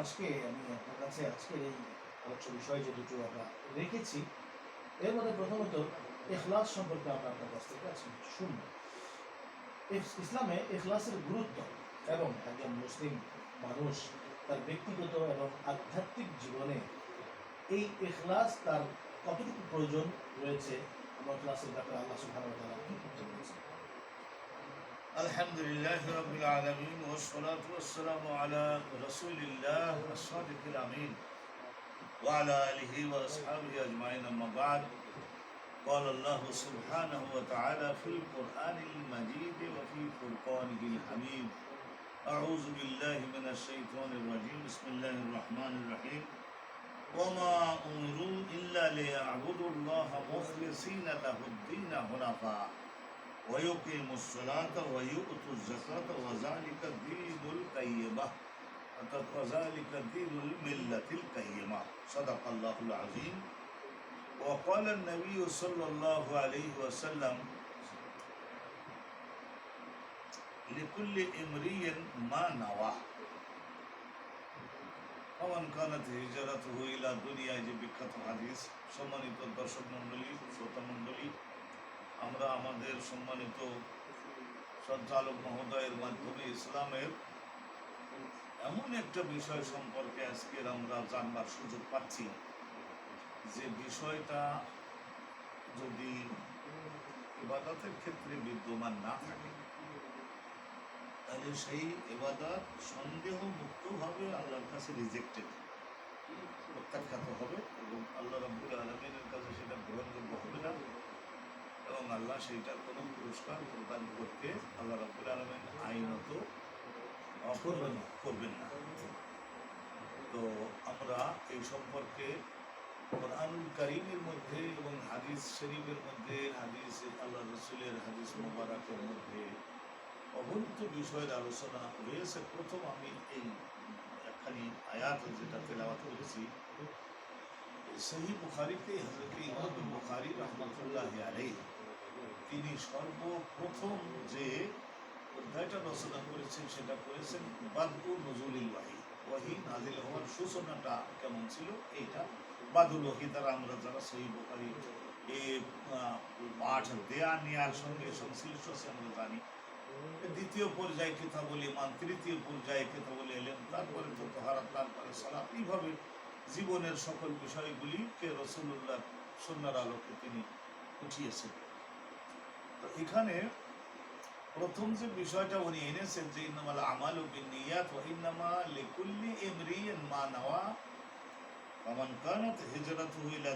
আজকে আমি আপনার কাছে আজকের এই আলোচ্য বিষয় যে দুটো আমরা রেখেছি, এর মধ্যে প্রথমত এখলাস সম্পর্কে আমরা আপনার কাছ থেকে আজকে শুনব। ইসলামে এখলাসের গুরুত্ব এবং একজন মুসলিম মানুষ তার ব্যক্তিগত এবং আধ্যাত্মিক জীবনে এই এখলাস তার কতটুকু প্রয়োজন রয়েছে, আমার ক্লাসের ব্যাপারে আল্লাহ কি করতে বলেছেন الحمد لله رب العالمين والصلاة والسلام على رسول الله الصادق الأمين وعلى آله وأصحابه أجمعين أما بعد. قال الله سبحانه وتعالى في القرآن المجيد وفي فرقانه الحميد أعوذ بالله من الشيطان الرجيم بسم الله الرحمن الرحيم وما أمروا إلا ليعبدوا الله مخلصين له الدين حنفاء. ويقيموا الصلاة ويؤتوا الزكاة وذلك الدين القيمة অর্থাৎ وذلك الدين الملة القيمة صدق الله العظيم وقال النبي صلى الله عليه وسلم لكل امرئ ما نوى ومن كانت هجرته إلى الدنيا যে বিখ্যাত হাদিস সম্মানিত দর্শক মণ্ডলী শ্রোতা মণ্ডলী আমরা আমাদের সম্মানিত সঞ্চালক মহোদয়ের মাধ্যমে ইসলামের এমন একটা বিষয় সম্পর্কে আজকের আমরা জানবার সুযোগ পাচ্ছি। যে বিষয়টা যদি ইবাদতের ক্ষেত্রে বিদ্যমান না থাকে, তাহলে সেই এবাদত সন্দেহ মুক্তভাবে আল্লাহর কাছে রিজেক্টেড প্রত্যাখ্যাত হবে এবং আল্লাহ রাব্বুল আলমিনের কাছে সেটা গ্রহণযোগ্য হবে না এবং আল্লাহ সেইটার কোনো পুরস্কার প্রদান করতে আল্লাহ রাব্বুল আলমিন আইনত করবেন করবেন না। তো আমরা এই সম্পর্কে করিমের মধ্যে এবং হাদিস শরীফের মধ্যে, হাদিস আল্লাহ রসুলের হাদিস মোবারকের মধ্যে বিষয়ের আলোচনা রয়েছে। প্রথম আমি এই একখানি আয়াত যেটা তেলাওয়াত করেছি সহি বুখারিতে হজরত ইমাম বুখারি রহমতুল্লাহ তিনি সর্বপ্রথম যে অধ্যায়টা রচনা করেছেন সেটা করেছেন নজরুল ওয়াহি। ওয়াহি নাজিল হওয়ার সূচনাটা কেমন ছিল? এইটা। বাদুল ওয়াহি দ্বারা আমরা যারা বুখারি এ পাঠ দেয়া নেয়ার সঙ্গে সংশ্লিষ্ট আছে, আমরা জানি। দ্বিতীয় পর্যায়ে তৃতীয় পর্যায়ে কিতাবুল এলেম তারপরে তো তোহারাত তারপরে সালাত। এইভাবে জীবনের সকল বিষয়গুলিকে রসুল্লাহ সন্ন্যার আলোকে তিনি উঠিয়েছেন। এখানে প্রথম যে বিষয়টা উনি এনেছেন যে ইন্নামাল আমাল ও বিনিয়াত ওয়া ইন্নামা লিকুল্লি মা নাওয়া ইলা